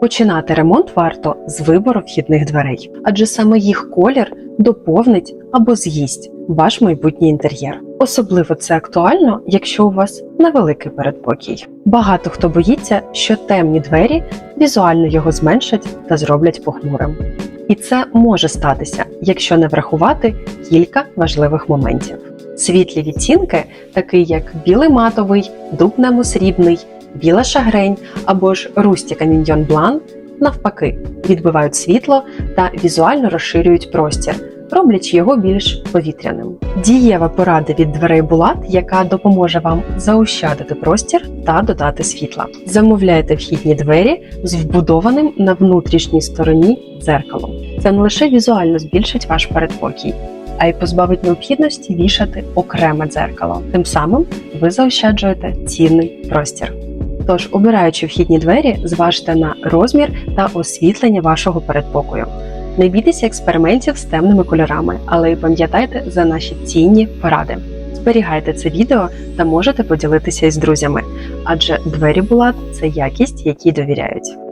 Починати ремонт варто з вибору вхідних дверей, адже саме їх колір доповнить або з'їсть ваш майбутній інтер'єр. Особливо це актуально, якщо у вас невеликий передпокій. Багато хто боїться, що темні двері візуально його зменшать та зроблять похмурим. І це може статися, якщо не врахувати кілька важливих моментів. Світлі відтінки, такі як білий матовий, дуб немо-срібний, біла шагрень або ж рустіка міньйон блан, навпаки, відбивають світло та візуально розширюють простір, роблячи його більш повітряним. Дієва порада від дверей Булат, яка допоможе вам заощадити простір та додати світла. Замовляйте вхідні двері з вбудованим на внутрішній стороні дзеркалом. Це не лише візуально збільшить ваш передпокій, а й позбавить необхідності вішати окреме дзеркало. Тим самим ви заощаджуєте цінний простір. Тож, обираючи вхідні двері, зважте на розмір та освітлення вашого передпокою. Не бійтеся експериментів з темними кольорами, але й пам'ятайте за наші цінні поради. Зберігайте це відео та можете поділитися із друзями, адже двері Булат це якість, якій довіряють.